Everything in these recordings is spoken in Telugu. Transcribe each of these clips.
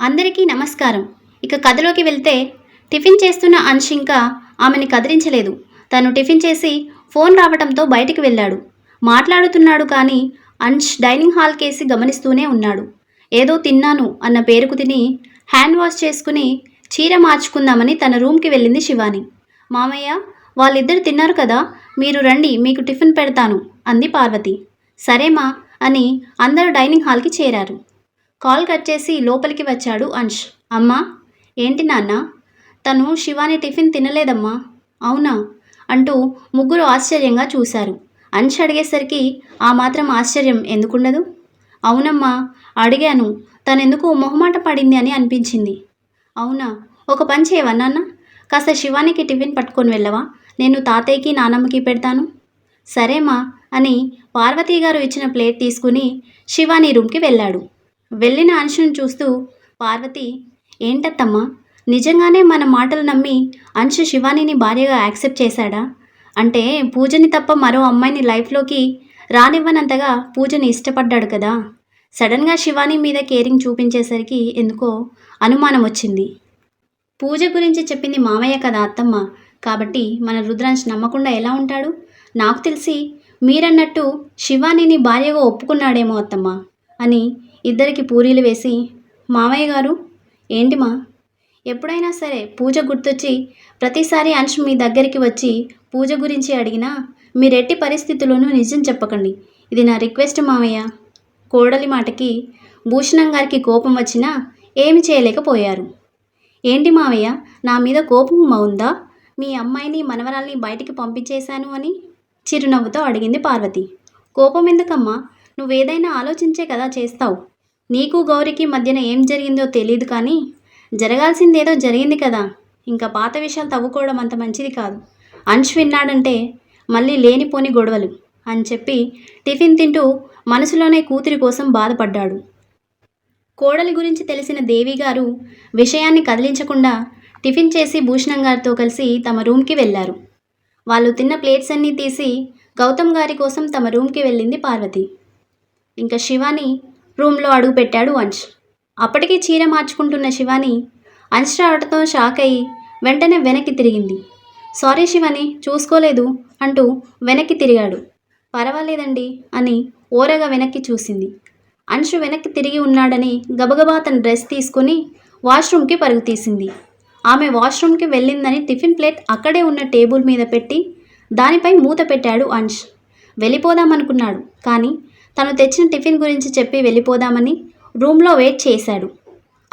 అందరికీ నమస్కారం. ఇక కథలోకి వెళ్తే టిఫిన్ చేస్తున్న అంశ్ ఇంకా ఆమెని కదిలించలేదు. తను టిఫిన్ చేసి ఫోన్ రావటంతో బయటికి వెళ్ళాడు. మాట్లాడుతున్నాడు కానీ అంశ్ డైనింగ్ హాల్ కేసి గమనిస్తూనే ఉన్నాడు. ఏదో తిన్నాను అన్న పేరుకు తిని హ్యాండ్ వాష్ చేసుకుని చీర మార్చుకుందామని తన రూమ్కి వెళ్ళింది శివాని. మామయ్య వాళ్ళిద్దరు తిన్నారు కదా మీరు రండి మీకు టిఫిన్ పెడతాను అంది పార్వతి. సరేమా అని అందరూ డైనింగ్ హాల్కి చేరారు. కాల్ కట్ చేసి లోపలికి వచ్చాడు అంష్. అమ్మా ఏంటి నాన్న? తను శివాని టిఫిన్ తినలేదమ్మా. అవునా? అంటూ ముగ్గురు ఆశ్చర్యంగా చూశారు. అంష్ అడిగేసరికి ఆ మాత్రం ఆశ్చర్యం ఎందుకుండదు? అవునమ్మా అడిగాను. తనెందుకు మొహమాట పడింది అని అనిపించింది. అవునా? ఒక పని చేయవా నాన్న? కాస్త శివానికి టిఫిన్ పట్టుకొని వెళ్ళవా? నేను తాతయ్యకి నానమ్మకి పెడతాను. సరేమా అని పార్వతీ గారు ఇచ్చిన ప్లేట్ తీసుకుని శివాని రూమ్కి వెళ్ళాడు. వెళ్ళిన అంశుని చూస్తూ పార్వతి ఏంటత్తమ్మా నిజంగానే మన మాటలు నమ్మి అంశు శివానిని భార్యగా యాక్సెప్ట్ చేశాడా? అంటే పూజని తప్ప మరో అమ్మాయిని లైఫ్లోకి రానివ్వనంతగా పూజని ఇష్టపడ్డాడు కదా. సడన్గా శివాని మీద కేరింగ్ చూపించేసరికి ఎందుకో అనుమానం వచ్చింది. పూజ గురించి చెప్పింది మామయ్య కదా అత్తమ్మ. కాబట్టి మన రుద్రాంశ్ నమ్మకుండా ఎలా ఉంటాడు? నాకు తెలిసి మీరన్నట్టు శివానిని భార్యగా ఒప్పుకున్నాడేమో అత్తమ్మ అని ఇద్దరికి పూరీలు వేసి మామయ్య గారు ఏంటి మా? ఎప్పుడైనా సరే పూజ గుర్తొచ్చి ప్రతిసారి అంశ్ మీ దగ్గరికి వచ్చి పూజ గురించి అడిగినా మీరెట్టి పరిస్థితుల్లోనూ నిజం చెప్పకండి. ఇది నా రిక్వెస్ట్ మామయ్య. కోడలి మాటకి భూషణం గారికి కోపం వచ్చినా ఏమి చేయలేకపోయారు. ఏంటి మావయ్య నా మీద కోపం ఉందా? మీ అమ్మాయిని మనవరాల్ని బయటికి పంపించేశాను అని? చిరునవ్వుతో అడిగింది పార్వతి. కోపం ఎందుకమ్మా? నువ్వేదైనా ఆలోచించే కదా చేస్తావు. నీకు గౌరికి మధ్యన ఏం జరిగిందో తెలియదు కానీ జరగాల్సిందేదో జరిగింది కదా. ఇంకా పాత విషయాలు తవ్వుకోవడం అంత మంచిది కాదు. అంశ్ విన్నాడంటే మళ్ళీ లేనిపోని గొడవలు అని చెప్పి టిఫిన్ తింటూ మనసులోనే కూతురి కోసం బాధపడ్డాడు. కోడలి గురించి తెలిసిన దేవి గారు విషయాన్ని కదిలించకుండా టిఫిన్ చేసి భూషణం గారితో కలిసి తమ రూమ్కి వెళ్ళారు. వాళ్ళు తిన్న ప్లేట్స్ అన్నీ తీసి గౌతమ్ గారి కోసం తమ రూమ్కి వెళ్ళింది పార్వతి. ఇంకా శివాని రూమ్లో అడుగు పెట్టాడు అంశ్. అప్పటికి చీర మార్చుకుంటున్న శివాని అంశ్ రావటంతో షాక్ అయ్యి వెంటనే వెనక్కి తిరిగింది. సారీ శివాని చూసుకోలేదు అంటూ వెనక్కి తిరిగాడు. పర్వాలేదండి అని ఓరగా వెనక్కి చూసింది. అంశు వెనక్కి తిరిగి ఉన్నాడని గబగబా తన డ్రెస్ తీసుకుని వాష్రూమ్కి పరుగు తీసింది. ఆమె వాష్రూమ్కి వెళ్ళిందని టిఫిన్ ప్లేట్ అక్కడే ఉన్న టేబుల్ మీద పెట్టి దానిపై మూత పెట్టాడు అంశ్. వెళ్ళిపోదామనుకున్నాడు కానీ తను తెచ్చిన టిఫిన్ గురించి చెప్పి వెళ్ళిపోదామని రూమ్లో వెయిట్ చేశాడు.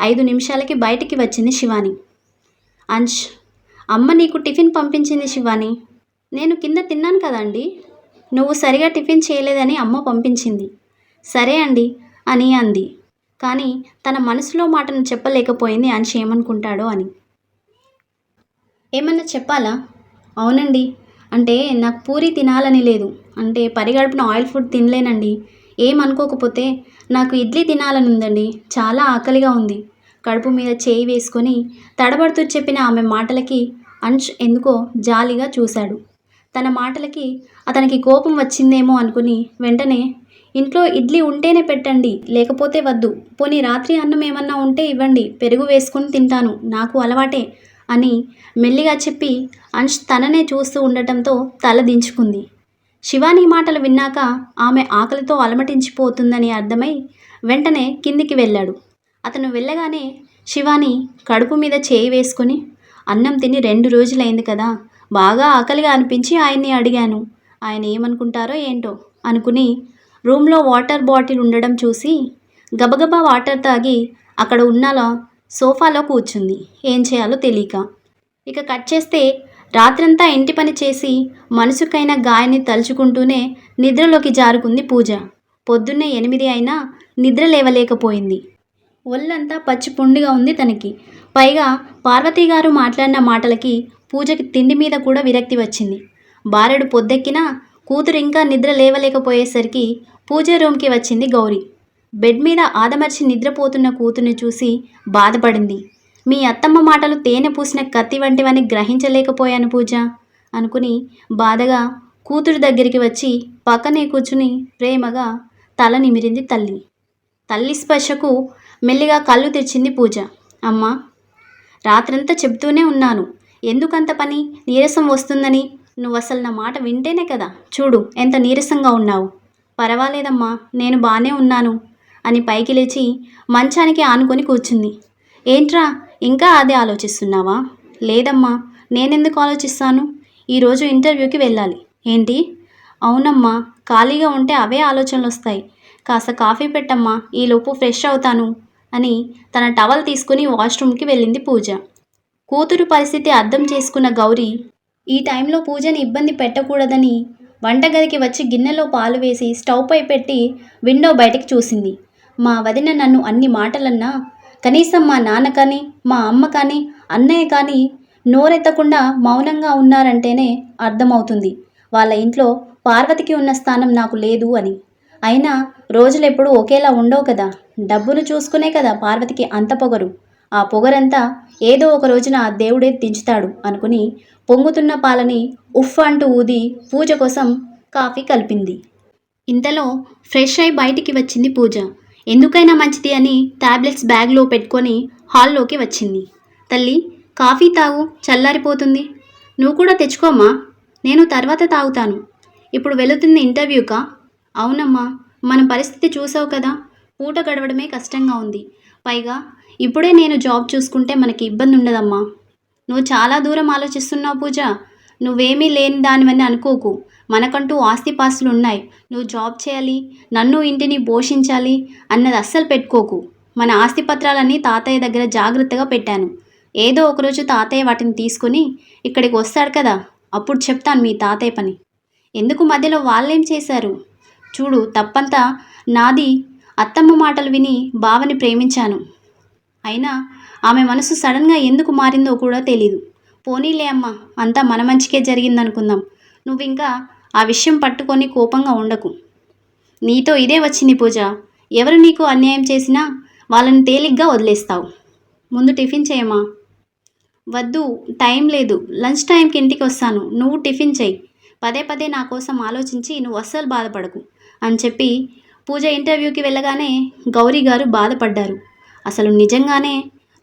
ఐదు నిమిషాలకి బయటికి వచ్చింది శివాని. అంశ్ అమ్మ నీకు టిఫిన్ పంపించింది శివాని. నేను కింద తిన్నాను కదండి. నువ్వు సరిగా టిఫిన్ చేయలేదని అమ్మ పంపించింది. సరే అండి అని అంది. కానీ తన మనసులో మాటను చెప్పలేకపోయింది అంశ్ ఏమనుకుంటాడో అని. ఏమన్నా చెప్పాలా? అవునండి. అంటే నాకు పూరి తినాలని లేదు. అంటే పరిగడుపున ఆయిల్ ఫుడ్ తినలేనండి. ఏమనుకోకపోతే నాకు ఇడ్లీ తినాలని ఉందండి. చాలా ఆకలిగా ఉంది. కడుపు మీద చేయి వేసుకొని తడబడుతూ చెప్పిన ఆమె మాటలకి అంశ్ ఎందుకో జాలిగా చూశాడు. తన మాటలకి అతనికి కోపం వచ్చిందేమో అనుకుని వెంటనే ఇంట్లో ఇడ్లీ ఉంటేనే పెట్టండి లేకపోతే వద్దు. పోనీ రాత్రి అన్నం ఏమన్నా ఉంటే ఇవ్వండి. పెరుగు వేసుకుని తింటాను. నాకు అలవాటే. అని మెల్లిగా చెప్పి అంష్ తననే చూస్తూ ఉండటంతో తల దించుకుంది. శివాని మాటలు విన్నాక ఆమె ఆకలితో అలమటించిపోతుందని అర్థమై వెంటనే కిందికి వెళ్ళాడు. అతను వెళ్ళగానే శివాని కడుపు మీద చేయి వేసుకొని అన్నం తిని రెండు రోజులైంది కదా బాగా ఆకలిగా అనిపించి ఆయన్ని అడిగాను. ఆయన ఏమనుకుంటారో ఏంటో అనుకుని రూమ్లో వాటర్ బాటిల్ ఉండడం చూసి గబగబా వాటర్ తాగి అక్కడ ఉన్నలా సోఫాలో కూర్చుంది. ఏం చేయాలో తెలియక ఇక కట్ చేస్తే రాత్రంతా ఇంటి పని చేసి మనసుకైన గాయాన్ని తలుచుకుంటూనే నిద్రలోకి జారుకుంది పూజ. పొద్దున్నే ఎనిమిది అయినా నిద్ర లేవలేకపోయింది. ఒళ్ళంతా పచ్చి పుండిగా ఉంది తనకి. పైగా పార్వతి గారు మాట్లాడిన మాటలకి పూజకి తిండి మీద కూడా విరక్తి వచ్చింది. బారెడు పొద్దెక్కినా కూతురు ఇంకా నిద్ర లేవలేకపోయేసరికి పూజ రూమ్కి వచ్చింది గౌరీ. బెడ్ మీద ఆదమర్చి నిద్రపోతున్న కూతుర్ని చూసి బాధపడింది. మీ అత్తమ్మ మాటలు తేనె పూసిన కత్తి వంటివని గ్రహించలేకపోయాను పూజ అనుకుని బాధగా కూతురు దగ్గరికి వచ్చి పక్కనే కూర్చుని ప్రేమగా తల నిమిరింది తల్లి. తల్లి స్పర్శకు మెల్లిగా కళ్ళు తెరిచింది పూజ. అమ్మా రాత్రంతా చెప్తూనే ఉన్నాను. ఎందుకంత పని? నీరసం వస్తుందని. నువ్వు అసలు నా మాట వింటేనే కదా. చూడు ఎంత నీరసంగా ఉన్నావు. పర్వాలేదమ్మా నేను బాగానే ఉన్నాను. అని పైకి లేచి మంచానికి ఆనుకొని కూర్చుంది. ఏంట్రా ఇంకా అదే ఆలోచిస్తున్నావా? లేదమ్మా నేనెందుకు ఆలోచిస్తాను? ఈరోజు ఇంటర్వ్యూకి వెళ్ళాలి. ఏంటి? అవునమ్మా ఖాళీగా ఉంటే అవే ఆలోచనలు వస్తాయి కాస్త కాఫీ పెట్టమ్మా ఈలోపు ఫ్రెష్ అవుతాను అని తన టవల్ తీసుకుని వాష్రూమ్కి వెళ్ళింది పూజ. కూతురు పరిస్థితి అర్థం చేసుకున్న గౌరీ ఈ టైంలో పూజని ఇబ్బంది పెట్టకూడదని వంటగదికి వచ్చి గిన్నెలో పాలు వేసి స్టవ్ పై పెట్టి విండో బయటకు చూసింది. మా వదిన నన్ను అన్ని మాటలన్నా కనీసం మా నాన్న కానీ మా అమ్మ కానీ అన్నయ్య కానీ నోరెత్తకుండా మౌనంగా ఉన్నారంటేనే అర్థమవుతుంది. వాళ్ళ ఇంట్లో పార్వతికి ఉన్న స్థానం నాకు లేదు అని. అయినా రోజులెప్పుడు ఒకేలా ఉండవు కదా. డబ్బును చూసుకునే కదా పార్వతికి అంత పొగరు. ఆ పొగరంతా ఏదో ఒక రోజున ఆ దేవుడే దించుతాడు అనుకుని పొంగుతున్న పాలని ఉఫ్ అంటూ ఊది పూజ కోసం కాఫీ కలిపింది. ఇంతలో ఫ్రెష్ అయి బయటికి వచ్చింది పూజ. ఎందుకైనా మంచిది అని టాబ్లెట్స్ బ్యాగ్లో పెట్టుకొని హాల్లోకి వచ్చింది. తల్లి కాఫీ తాగు చల్లారిపోతుంది. నువ్వు కూడా తెచ్చుకోమ్మా. నేను తర్వాత తాగుతాను. ఇప్పుడు వెళుతుంది ఇంటర్వ్యూకా? అవునమ్మా మన పరిస్థితి చూసావు కదా. పూట గడవడమే కష్టంగా ఉంది. పైగా ఇప్పుడే నేను జాబ్ చూసుకుంటే మనకి ఇబ్బంది ఉండదమ్మా. నువ్వు చాలా దూరం ఆలోచిస్తున్నావు పూజ. నువ్వేమీ లేని దానివని అనుకోకు. మనకంటూ ఆస్తిపాస్తులు ఉన్నాయి. నువ్వు జాబ్ చేయాలి నన్ను ఇంటిని పోషించాలి అన్నది అస్సలు పెట్టుకోకు. మన ఆస్తిపత్రాలన్నీ తాతయ్య దగ్గర జాగ్రత్తగా పెట్టాను. ఏదో ఒకరోజు తాతయ్య వాటిని తీసుకుని ఇక్కడికి వస్తాడు కదా అప్పుడు చెప్తాను మీ తాతయ్య పని. ఎందుకు మధ్యలో వాళ్ళేం చేశారు? చూడు తప్పంతా నాది అత్తమ్మ మాటలు విని బావని ప్రేమించాను. అయినా ఆమె మనసు సడన్గా ఎందుకు మారిందో కూడా తెలీదు. పోనీలే అమ్మా అంతా మన మంచికే జరిగిందనుకుందాం. నువ్వు ఇంకా ఆ విషయం పట్టుకొని కోపంగా ఉండకు. నీతో ఇదే వచ్చింది పూజ. ఎవరు నీకు అన్యాయం చేసినా వాళ్ళని తేలిగ్గా వదిలేస్తావు. ముందు టిఫిన్ చేయమా? వద్దు టైం లేదు. లంచ్ టైంకి ఇంటికి వస్తాను. నువ్వు టిఫిన్ చేయి. పదే పదే నా కోసం ఆలోచించి నువ్వు అస్సలు బాధపడకు అని చెప్పి పూజ ఇంటర్వ్యూకి వెళ్ళగానే గౌరీ గారు బాధపడ్డారు. అసలు నిజంగానే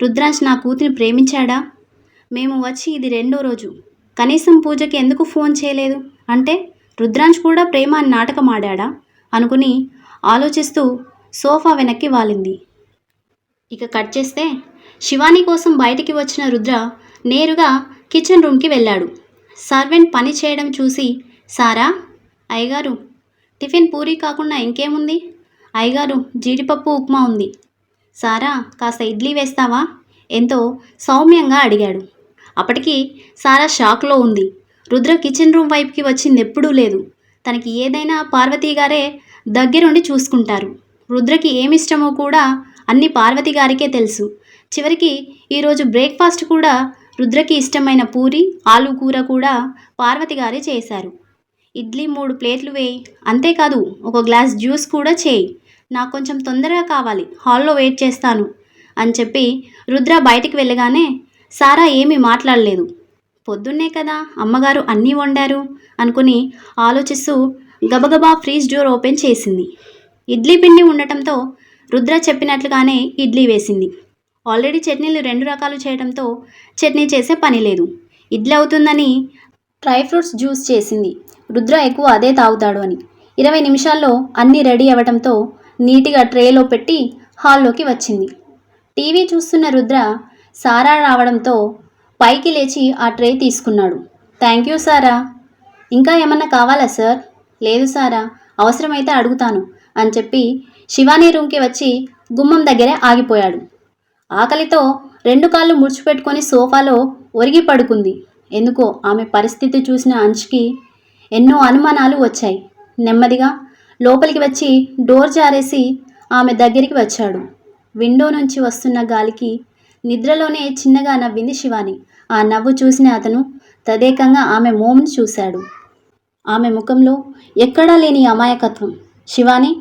రుద్రాంశ్ నా కూతురిని ప్రేమించాడా? మేము వచ్చి ఇది రెండో రోజు. కనీసం పూజకి ఎందుకు ఫోన్ చేయలేదు? అంటే రుద్రాంశ్ కూడా ప్రేమ అని నాటకం ఆడా అనుకుని ఆలోచిస్తూ సోఫా వెనక్కి వాలింది. ఇక కట్ చేస్తే శివాని కోసం బయటికి వచ్చిన రుద్ర నేరుగా కిచెన్ రూమ్కి వెళ్ళాడు. సర్వెంట్ పని చేయడం చూసి సారా అయ్యగారు టిఫిన్ పూరీ కాకుండా ఇంకేముంది? అయ్యగారు జీడిపప్పు ఉప్మా ఉంది. సారా కాస్త ఇడ్లీ వేస్తావా? ఎంతో సౌమ్యంగా అడిగాడు. అప్పటికి సారా షాక్లో ఉంది. రుద్ర కిచెన్ రూమ్ వైపుకి వచ్చింది ఎప్పుడూ లేదు. తనకి ఏదైనా పార్వతి గారే దగ్గరుండి చూసుకుంటారు. రుద్రకి ఏమిష్టమో కూడా అన్ని పార్వతి గారికే తెలుసు. చివరికి ఈరోజు బ్రేక్ఫాస్ట్ కూడా రుద్రకి ఇష్టమైన పూరి ఆలు కూర కూడా పార్వతి గారే చేశారు. ఇడ్లీ మూడు ప్లేట్లు వేయి. అంతేకాదు ఒక గ్లాస్ జ్యూస్ కూడా చేయి. నాకు కొంచెం తొందరగా కావాలి. హాల్లో వెయిట్ చేస్తాను అని చెప్పి రుద్ర బయటికి వెళ్ళగానే సారా ఏమీ మాట్లాడలేదు. పొద్దున్నే కదా అమ్మగారు అన్నీ వండారు అనుకుని ఆలోచిస్తూ గబగబా ఫ్రీజ్ డోర్ ఓపెన్ చేసింది. ఇడ్లీ పిండి ఉండటంతో రుద్ర చెప్పినట్లుగానే ఇడ్లీ వేసింది. ఆల్రెడీ చట్నీలు రెండు రకాలు చేయడంతో చట్నీ చేసే పని లేదు. ఇడ్లీ అవుతుందని డ్రై ఫ్రూట్స్ జ్యూస్ చేసింది. రుద్ర ఎక్కువ అదే తాగుతాడు అని. ఇరవై నిమిషాల్లో అన్నీ రెడీ అవ్వటంతో నీట్గా ట్రేలో పెట్టి హాల్లోకి వచ్చింది. టీవీ చూస్తున్న రుద్ర సారా రావడంతో పైకి లేచి ఆ ట్రే తీసుకున్నాడు. Thank you Sarah. ఇంకా ఏమన్నా కావాలా సార్? లేదు సారా అవసరమైతే అడుగుతాను అని చెప్పి శివానీ రూమ్కి వచ్చి గుమ్మం దగ్గరే ఆగిపోయాడు. ఆకలితో రెండు కాళ్ళు ముడిచిపెట్టుకొని సోఫాలో ఒరిగి పడుకుంది. ఎందుకో ఆమె పరిస్థితి చూసిన అంచుకి ఎన్నో అనుమానాలు వచ్చాయి. నెమ్మదిగా లోపలికి వచ్చి డోర్ జారేసి ఆమె దగ్గరికి వచ్చాడు. విండో నుంచి వస్తున్న గాలికి నిద్రలోనే చిన్నగా నవ్వింది శివాని. ఆ నవ్వు చూసిన అతను తదేకంగా ఆమె మోమును చూశాడు. ఆమె ముఖంలో ఎక్కడా లేని అమాయకత్వం. శివాని?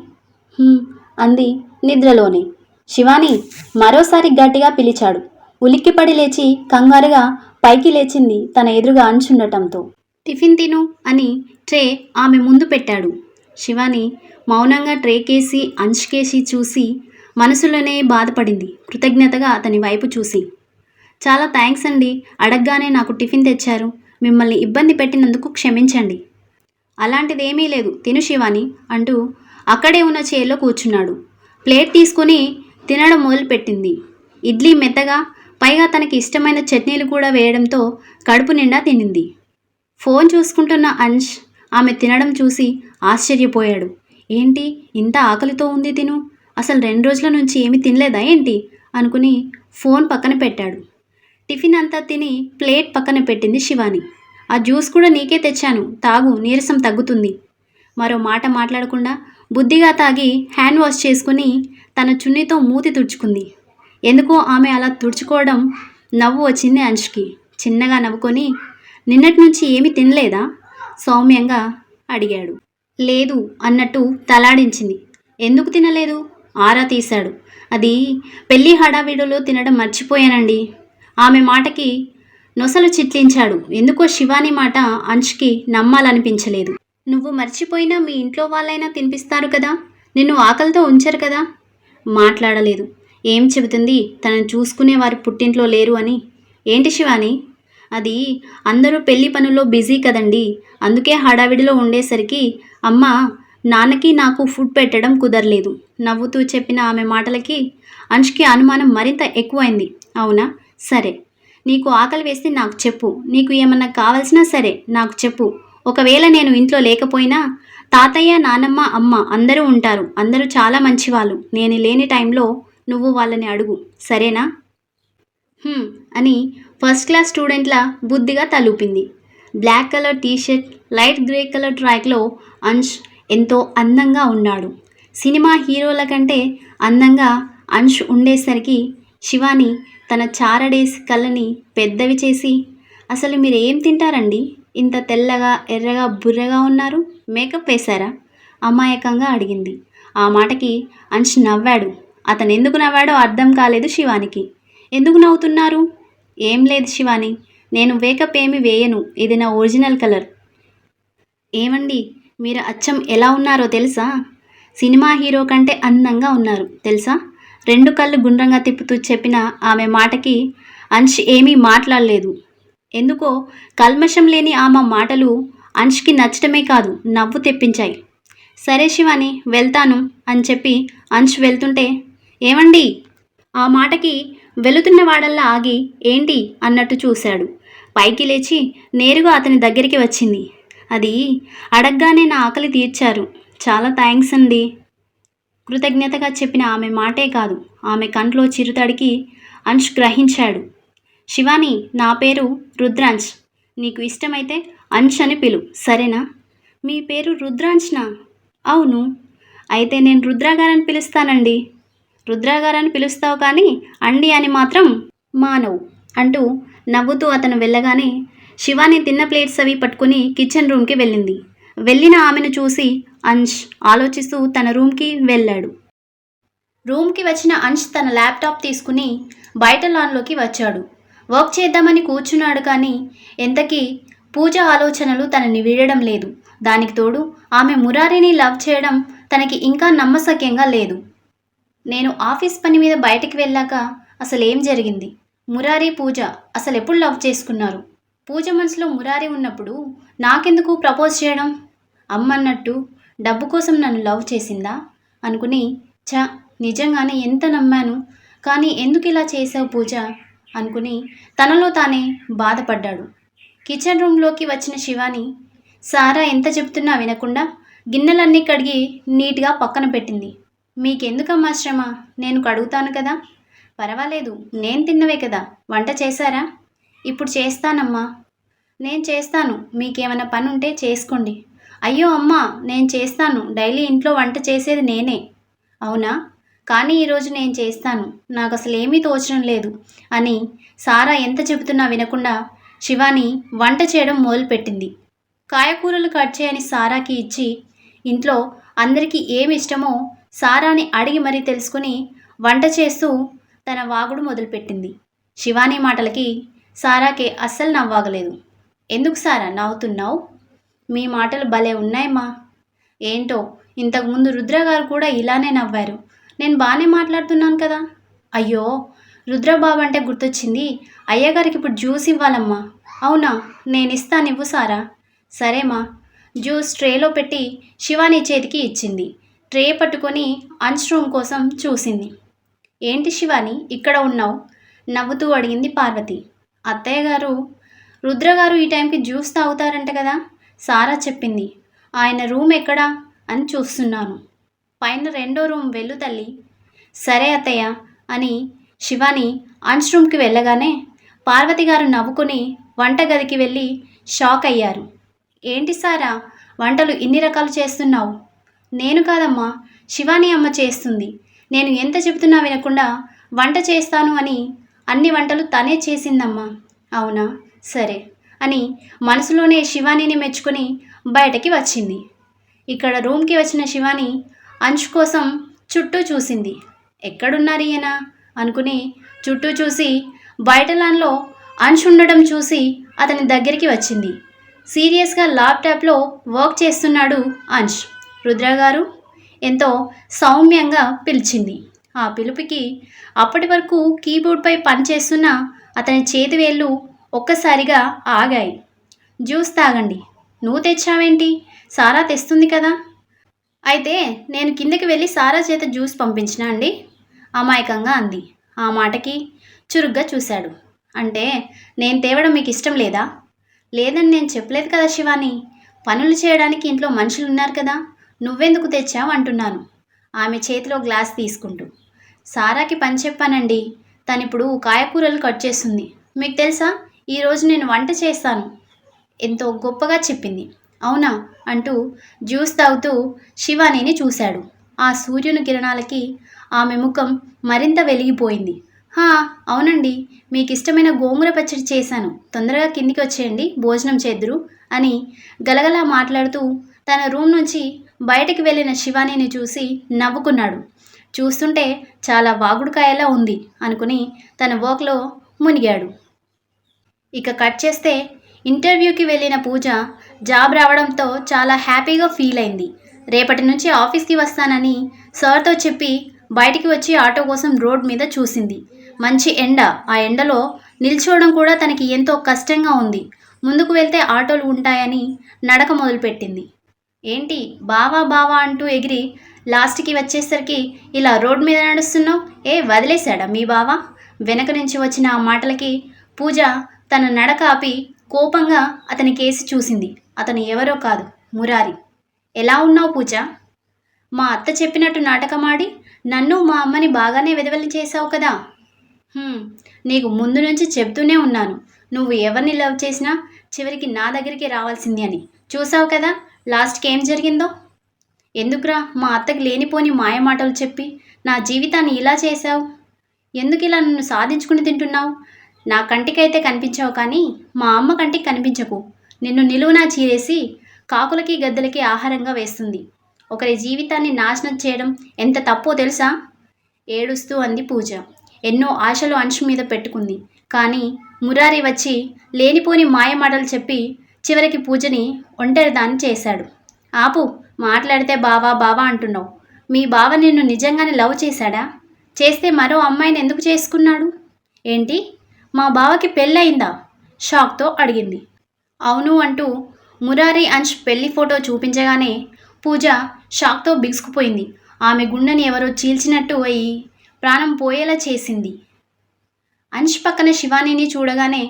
అంది నిద్రలోనే. శివాని మరోసారి గట్టిగా పిలిచాడు. ఉలిక్కిపడి లేచి కంగారుగా పైకి లేచింది తన ఎదురుగా అంచుండటంతో. టిఫిన్ తిను అని ట్రే ఆమె ముందు పెట్టాడు. శివాని మౌనంగా ట్రేకేసి అంచుకేసి చూసి మనసులోనే బాధపడింది. కృతజ్ఞతగా అతని వైపు చూసి. చాలా థ్యాంక్స్ అండి. అడగగానే నాకు టిఫిన్ తెచ్చారు. మిమ్మల్ని ఇబ్బంది పెట్టినందుకు క్షమించండి. అలాంటిదేమీ లేదు. తిను శివాని అంటూ అక్కడే ఉన్న చైర్లో కూర్చున్నాడు. ప్లేట్ తీసుకొని తినడం మొదలుపెట్టింది. ఇడ్లీ మెత్తగా పైగా తనకి ఇష్టమైన చట్నీలు కూడా వేయడంతో కడుపు నిండా తినింది. ఫోన్ చూసుకుంటున్న అంశ్ ఆమె తినడం చూసి ఆశ్చర్యపోయాడు. ఏంటి ఇంత ఆకలితో ఉంది తిను? అసలు రెండు రోజుల నుంచి ఏమీ తినలేదా ఏంటి? అనుకుని ఫోన్ పక్కన పెట్టాడు. టిఫిన్ అంతా తిని ప్లేట్ పక్కన పెట్టింది శివాని. ఆ జ్యూస్ కూడా నీకే తెచ్చాను. తాగు నీరసం తగ్గుతుంది. మరో మాట మాట్లాడకుండా బుద్ధిగా తాగి హ్యాండ్ వాష్ చేసుకుని తన చున్నీతో మూతి తుడుచుకుంది. ఎందుకో ఆమె అలా తుడుచుకోవడం నవ్వు వచ్చింది అంష్కి చిన్నగా నవ్వుకొని నిన్నటి నుంచి ఏమీ తినలేదా? సౌమ్యంగా అడిగాడు. లేదు అన్నట్టు తలాడించింది. ఎందుకు తినలేదు? ఆరా తీశాడు. అది పెళ్ళి హడావిడిలో తినడం మర్చిపోయానండి. ఆమె మాటకి నొసలు చిట్లించాడు. ఎందుకో శివాని మాట అంష్కి నమ్మాలనిపించలేదు. నువ్వు మర్చిపోయినా మీ ఇంట్లో వాళ్ళైనా తినిపిస్తారు కదా? నిన్ను ఆకలితో ఉంచరు కదా? మాట్లాడలేదు. ఏం చెబుతుంది? తనను చూసుకునే వారి పుట్టింట్లో లేరు అని. ఏంటి శివాని? అది అందరూ పెళ్ళి పనుల్లో బిజీ కదండి. అందుకే హడావిడిలో ఉండేసరికి అమ్మ నాన్నకి నాకు ఫుడ్ పెట్టడం కుదరలేదు. నవ్వుతూ చెప్పిన ఆమె మాటలకి అంష్కి అనుమానం మరింత ఎక్కువైంది. అవునా? సరే. నీకు ఆకలి వేస్తే నాకు చెప్పు. నీకు ఏమన్నా కావలసినా సరే నాకు చెప్పు. ఒకవేళ నేను ఇంట్లో లేకపోయినా తాతయ్య నానమ్మ అమ్మ అందరూ ఉంటారు. అందరూ చాలా మంచివాళ్ళు. నేను లేని టైంలో నువ్వు వాళ్ళని అడుగు. సరేనా? అని ఫస్ట్ క్లాస్ స్టూడెంట్ల బుద్ధిగా తలూపింది. Black colour T shirt light grey colour ట్రాక్లో అంశ్ ఎంతో అందంగా ఉన్నాడు. సినిమా హీరోల కంటే అందంగా అంశ్ ఉండేసరికి శివాని తన చారడేసి కళ్ళని పెద్దవి చేసి అసలు మీరు ఏం తింటారండి? ఇంత తెల్లగా ఎర్రగా బుర్రగా ఉన్నారు? మేకప్ వేశారా? అమాయకంగా అడిగింది. ఆ మాటకి అంశ్ నవ్వాడు. అతను ఎందుకు నవ్వాడో అర్థం కాలేదు శివానికి. ఎందుకు నవ్వుతున్నారు? ఏం లేదు శివాని నేను వేకప్ ఏమి వేయను. ఇది నా ఒరిజినల్ కలర్. ఏమండి మీరు అచ్చం ఎలా ఉన్నారో తెలుసా? సినిమా హీరో కంటే అందంగా ఉన్నారు తెలుసా? రెండు కళ్ళు గుండ్రంగా తిప్పుతూ చెప్పిన ఆమె మాటకి అంశ్ ఏమీ మాట్లాడలేదు. ఎందుకో కల్మషం లేని ఆమె మాటలు అంష్కి నచ్చటమే కాదు నవ్వు తెప్పించాయి. సరే శివాని వెళ్తాను అని చెప్పి అంశ్ వెళ్తుంటే ఏమండి? ఆ మాటకి వెళుతున్న వాడల్లా ఆగి ఏంటి అన్నట్టు చూశాడు. పైకి లేచి నేరుగా అతని దగ్గరికి వచ్చింది. అది అడగగానే నా ఆకలి తీర్చారు. చాలా థ్యాంక్స్ అండి. కృతజ్ఞతగా చెప్పిన ఆమె మాటే కాదు ఆమె కంట్లో చిరుతడికి అంశ్ గ్రహించాడు. శివాని నా పేరు రుద్రాంశ్ నీకు ఇష్టమైతే అంశ్ అని పిలు సరేనా? మీ పేరు రుద్రాంశ్నా అవును. అయితే నేను రుద్రాగారని పిలుస్తానండి. రుద్రాగారని పిలుస్తావు కానీ అండి అని మాత్రం మానవు అంటూ నవ్వుతూ అతను వెళ్ళగానే శివాని తిన్న ప్లేట్స్ అవి పట్టుకుని కిచెన్ రూమ్కి వెళ్ళింది. వెళ్ళిన ఆమెను చూసి అంశ్ ఆలోచిస్తూ తన రూమ్కి వెళ్ళాడు. రూమ్కి వచ్చిన అంశ్ తన ల్యాప్టాప్ తీసుకుని బయట లాన్లోకి వచ్చాడు. వర్క్ చేద్దామని కూర్చున్నాడు కానీ ఎంతకీ పూజ ఆలోచనలు తనని వీడడం లేదు. దానికి తోడు ఆమె మురారిని లవ్ చేయడం తనకి ఇంకా నమ్మసక్యంగా లేదు. నేను ఆఫీస్ పని మీద బయటికి వెళ్ళాక అసలు ఏం జరిగింది? మురారి పూజ అసలు ఎప్పుడు లవ్ చేసుకున్నారు? పూజ మనసులో మురారి ఉన్నప్పుడు నాకెందుకు ప్రపోజ్ చేయడం? అమ్మన్నట్టు డబ్బు కోసం నన్ను లవ్ చేసిందా? అనుకుని చ నిజంగానే ఎంత నమ్మాను? కానీ ఎందుకు ఇలా చేసావు పూజ? అనుకుని తనలో తానే బాధపడ్డాడు. కిచెన్ రూమ్లోకి వచ్చిన శివాని సారా ఎంత చెప్తున్నా వినకుండా గిన్నెలన్నీ కడిగి నీట్గా పక్కన పెట్టింది. మీకెందుకమ్మా శ్రమ? నేను కడుగుతాను కదా? పర్వాలేదు నేను తిన్నవే కదా. వంట చేశారా? ఇప్పుడు చేస్తానమ్మా. నేను చేస్తాను. మీకేమైనా పని ఉంటే చేసుకోండి. అయ్యో అమ్మా నేను చేస్తాను. డైలీ ఇంట్లో వంట చేసేది నేనే. అవునా? కానీ ఈరోజు నేను చేస్తాను. నాకు అసలు ఏమీ తోచడం లేదు అని సారా ఎంత చెబుతున్నా వినకుండా శివాని వంట చేయడం మొదలుపెట్టింది. కాయకూరలు కట్ చేయని సారాకి ఇచ్చి ఇంట్లో అందరికీ ఏమి ఇష్టమో సారాని అడిగి మరీ తెలుసుకుని వంట చేస్తూ తన వాగుడు మొదలుపెట్టింది. శివాని మాటలకి సారాకి అస్సలు నవ్వాగలేదు. ఎందుకు సారా నవ్వుతున్నావు? మీ మాటలు భలే ఉన్నాయమ్మా. ఏంటో ఇంతకుముందు రుద్ర గారు కూడా ఇలానే నవ్వారు. నేను బాగానే మాట్లాడుతున్నాను కదా. అయ్యో రుద్రబాబు అంటే గుర్తొచ్చింది. అయ్యగారికి ఇప్పుడు జ్యూస్ ఇవ్వాలమ్మా. అవునా నేను ఇస్తాను ఇవ్వు సారా. సరేమా. జ్యూస్ ట్రేలో పెట్టి శివాని చేతికి ఇచ్చింది. ట్రే పట్టుకొని అంచ్ రూమ్ కోసం చూసింది. ఏంటి శివాని ఇక్కడ ఉన్నావు? నవ్వుతూ అడిగింది పార్వతి. అత్తయ్య గారు రుద్రగారు ఈ టైంకి జ్యూస్ తాగుతారంట కదా. సారా చెప్పింది. ఆయన రూమ్ ఎక్కడా? అని చూస్తున్నాను. పైన రెండో రూమ్ వెళ్ళు తల్లి. సరే అత్తయ్య అని శివాని అంచ్ రూమ్కి వెళ్ళగానే పార్వతి గారు నవ్వుకుని వంటగదికి వెళ్ళి షాక్ అయ్యారు. ఏంటి సారా వంటలు ఇన్ని రకాలు చేస్తున్నావు? నేను కాదమ్మా శివాని అమ్మ చేస్తుంది. నేను ఎంత చెబుతున్నా వినకుండా వంట చేస్తాను అని అన్ని వంటలు తనే చేసిందమ్మా. అవునా? సరే. అని మనసులోనే శివానీని మెచ్చుకొని బయటకి వచ్చింది. ఇక్కడ రూమ్కి వచ్చిన శివాని అంచు కోసం చుట్టూ చూసింది. ఎక్కడున్నారు ఈయన? అనుకుని చుట్టూ చూసి బయట లాన్లో అంచు ఉండడం చూసి అతని దగ్గరికి వచ్చింది. సీరియస్గా ల్యాప్టాప్లో వర్క్ చేస్తున్నాడు అంశ్ రుద్ర గారు ఎంతో సౌమ్యంగా పిలిచింది. ఆ పిలుపుకి అప్పటి వరకు కీబోర్డ్పై పనిచేస్తున్న అతని చేతి వేళ్ళు ఒక్కసారిగా ఆగాయి. జ్యూస్ తాగండి. నువ్వు తెచ్చావేంటి? సారా తెస్తుంది కదా? అయితే నేను కిందకి వెళ్ళి సారా చేత జ్యూస్ పంపించినా అండి? అమాయకంగా అంది. ఆ మాటకి చురుగ్గా చూశాడు. అంటే నేను తేవడం మీకు ఇష్టం లేదా? లేదని నేను చెప్పలేదు కదా శివాని. పనులు చేయడానికి ఇంట్లో మనుషులు ఉన్నారు కదా. నువ్వెందుకు తెచ్చావు అంటున్నాను. ఆమె చేతిలో గ్లాస్ తీసుకుంటూ. సారాకి పని చెప్పానండి. తను ఇప్పుడు కాయకూరలు కట్ చేస్తుంది. మీకు తెలుసా? ఈరోజు నేను వంట చేస్తాను. ఎంతో గొప్పగా చెప్పింది. అవునా? అంటూ జ్యూస్ తాగుతూ శివానీని చూశాడు. ఆ సూర్యుని కిరణాలకి ఆమె ముఖం మరింత వెలిగిపోయింది. హా అవునండి. మీకు ఇష్టమైన గోంగూర పచ్చడి చేశాను. తొందరగా కిందికి వచ్చేయండి. భోజనం చేద్దురు అని గలగలా మాట్లాడుతూ తన రూమ్ నుంచి బయటకు వెళ్ళిన శివానీని చూసి నవ్వుకున్నాడు. చూస్తుంటే చాలా వాగుడుకాయలా ఉంది అనుకుని తన వర్క్లో మునిగాడు. ఇక కట్ చేస్తే ఇంటర్వ్యూకి వెళ్ళిన పూజ జాబ్ రావడంతో చాలా హ్యాపీగా ఫీల్ అయింది. రేపటి నుంచి ఆఫీస్కి వస్తానని సార్తో చెప్పి బయటికి వచ్చి ఆటో కోసం రోడ్ మీద చూసింది. మంచి ఎండ. ఆ ఎండలో నిల్చోవడం కూడా తనకి ఎంతో కష్టంగా ఉంది. ముందుకు వెళ్తే ఆటోలు ఉంటాయని నడక మొదలుపెట్టింది. ఏంటి? బావా బావా అంటూ ఎగిరి లాస్ట్కి వచ్చేసరికి ఇలా రోడ్ మీద నడుస్తున్నావు? ఏ వదిలేశాడా మీ బావా? వెనక నుంచి వచ్చిన ఆ మాటలకి పూజ తన నడక ఆపి కోపంగా అతని కేసి చూసింది. అతను ఎవరో కాదు మురారి. ఎలా ఉన్నావు పూజ? మా అత్త చెప్పినట్టు నాటకమాడి నన్ను మా అమ్మని బాగానే వెదవలి చేశావు కదా? నీకు ముందు నుంచి చెప్తూనే ఉన్నాను. నువ్వు ఎవరిని లవ్ చేసినా చివరికి నా దగ్గరికి రావాల్సింది అని. చూసావు కదా లాస్ట్కి ఏం జరిగిందో? ఎందుకురా మా అత్తకి లేనిపోని మాయమాటలు చెప్పి నా జీవితాన్ని ఇలా చేశావు? ఎందుకు ఇలా నన్ను సాధించుకుని తింటున్నావు? నా కంటికైతే కనిపించావు కానీ మా అమ్మ కంటికి కనిపించకు. నిన్ను నిలువునా చీరేసి కాకులకి గద్దలకి ఆహారంగా వేస్తుంది. ఒకరి జీవితాన్ని నాశనం చేయడం ఎంత తప్పో తెలుసా? ఏడుస్తూ అంది పూజ. ఎన్నో ఆశలు అంశు మీద పెట్టుకుంది. కానీ మురారి వచ్చి లేనిపోని మాయమాటలు చెప్పి చివరికి పూజని ఒంటరిదాన్ని చేశాడు. ఆపు మాట్లాడితే బావా బావా అంటున్నావు. మీ బావ నిన్ను నిజంగానే లవ్ చేశాడా? చేస్తే మరో అమ్మాయిని ఎందుకు చేసుకున్నాడు? ఏంటి? మా బావకి పెళ్ళయిందా? షాక్తో అడిగింది. అవును అంటూ మురారి అంశ్ పెళ్ళి ఫోటో చూపించగానే పూజ షాక్తో బిగుసుకుపోయింది. ఆమె గుండెని ఎవరో చీల్చినట్టు అయి ప్రాణం పోయేలా చేసింది. అంశ్ పక్కన శివానీని చూడగానే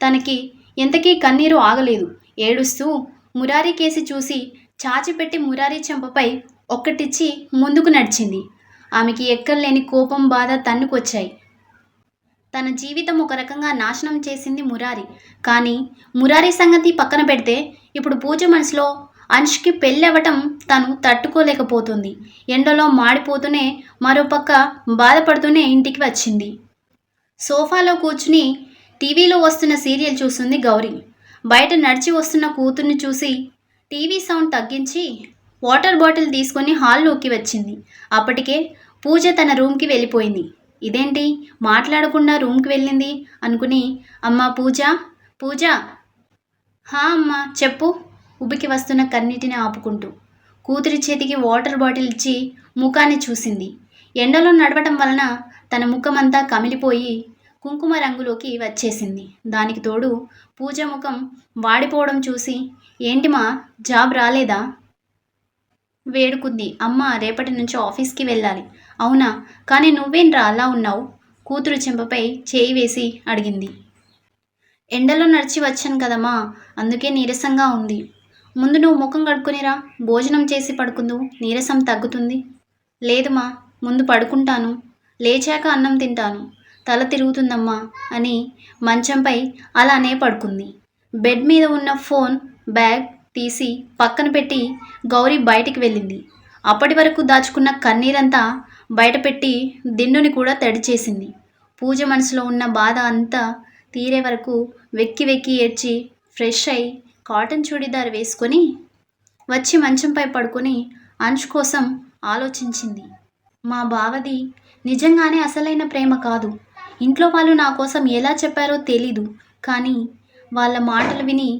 తనకి ఎంతకీ కన్నీరు ఆగలేదు. ఏడుస్తూ మురారి కేసి చూసి చాచిపెట్టి మురారి చెంపపై ఒక్కటిచ్చి ముందుకు నడిచింది. ఆమెకి ఎక్కర్లేని కోపం బాధ తన్నుకొచ్చాయి. తన జీవితం ఒక రకంగా నాశనం చేసింది మురారి. కానీ మురారి సంగతి పక్కన పెడితే ఇప్పుడు పూజ మనసులో అంష్కి పెళ్ళవటం తను తట్టుకోలేకపోతుంది. ఎండలో మాడిపోతూనే మరోపక్క బాధపడుతూనే ఇంటికి వచ్చింది. సోఫాలో కూర్చుని టీవీలో వస్తున్న సీరియల్ చూస్తుంది గౌరీ. బయట నడిచి వస్తున్న కూతుర్ని చూసి టీవీ సౌండ్ తగ్గించి వాటర్ బాటిల్ తీసుకొని హాల్లోకి వచ్చింది. అప్పటికే పూజ తన రూమ్కి వెళ్ళిపోయింది. ఇదేంటి? మాట్లాడకుండా రూమ్కి వెళ్ళింది? అనుకుని అమ్మ పూజ పూజ. హా అమ్మ చెప్పు. ఉబికి వస్తున్న కన్నీటిని ఆపుకుంటూ కూతురి చేతికి వాటర్ బాటిల్ ఇచ్చి ముఖాన్ని చూసింది. ఎండలో నడవటం వలన తన ముఖమంతా కమిలిపోయి కుంకుమ రంగులోకి వచ్చేసింది. దానికి తోడు పూజ ముఖం వాడిపోవడం చూసి ఏంటి మా జాబ్ రాలేదా? వేడుకుంది. అమ్మ రేపటి నుంచి ఆఫీస్కి వెళ్ళాలి. అవునా? కానీ నువ్వేంరా అలా ఉన్నావు? కూతురు చెంపపై చేయి వేసి అడిగింది. ఎండలో నడిచి వచ్చాను కదమ్మా అందుకే నీరసంగా ఉంది. ముందు నువ్వు ముఖం కడుక్కునిరా భోజనం చేసి పడుకుందు నీరసం తగ్గుతుంది. లేదుమా ముందు పడుకుంటాను లేచాక అన్నం తింటాను తల తిరుగుతుందమ్మా అని మంచంపై అలానే పడుకుంది. బెడ్ మీద ఉన్న ఫోన్ బ్యాగ్ తీసి పక్కన పెట్టి గౌరీ బయటికి వెళ్ళింది. అప్పటి వరకు దాచుకున్న కన్నీరంతా బయటపెట్టి దిన్నుని కూడా తడి చేసింది పూజ మనసులో ఉన్న బాధ అంతా తీరే వరకు వెక్కి వెక్కి ఏడ్చి ఫ్రెష్ అయి కాటన్ చూడీదార్ వేసుకొని వచ్చి మంచంపై పడుకొని అంచు కోసం ఆలోచించింది. మా బావది నిజంగానే అసలైన ప్రేమ కాదు. ఇంట్లో వాళ్ళు నా కోసం ఎలా చెప్పారో తెలీదు. కానీ వాళ్ళ మాటలు విని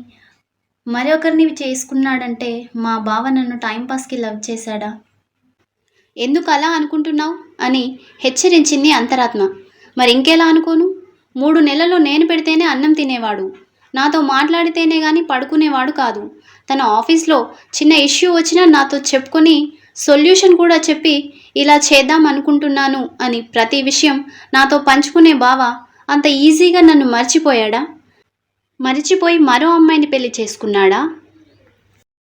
మరొకరిని చేసుకున్నాడంటే మా బావ నన్ను టైంపాస్కి లవ్ చేశాడా? ఎందుకు అలా అనుకుంటున్నావు? అని హెచ్చరించింది అంతరాత్మ. మరి ఇంకెలా అనుకోను? మూడు నెలలు నేను పెడితేనే అన్నం తినేవాడు. నాతో మాట్లాడితేనే కానీ పడుకునేవాడు కాదు. తన ఆఫీస్లో చిన్న ఇష్యూ వచ్చినా నాతో చెప్పుకొని సొల్యూషన్ కూడా చెప్పి ఇలా చేద్దాం అనుకుంటున్నాను అని ప్రతి విషయం నాతో పంచుకునే బావ అంత ఈజీగా నన్ను మర్చిపోయాడా? మరిచిపోయి మరో అమ్మాయిని పెళ్ళి చేసుకున్నాడా?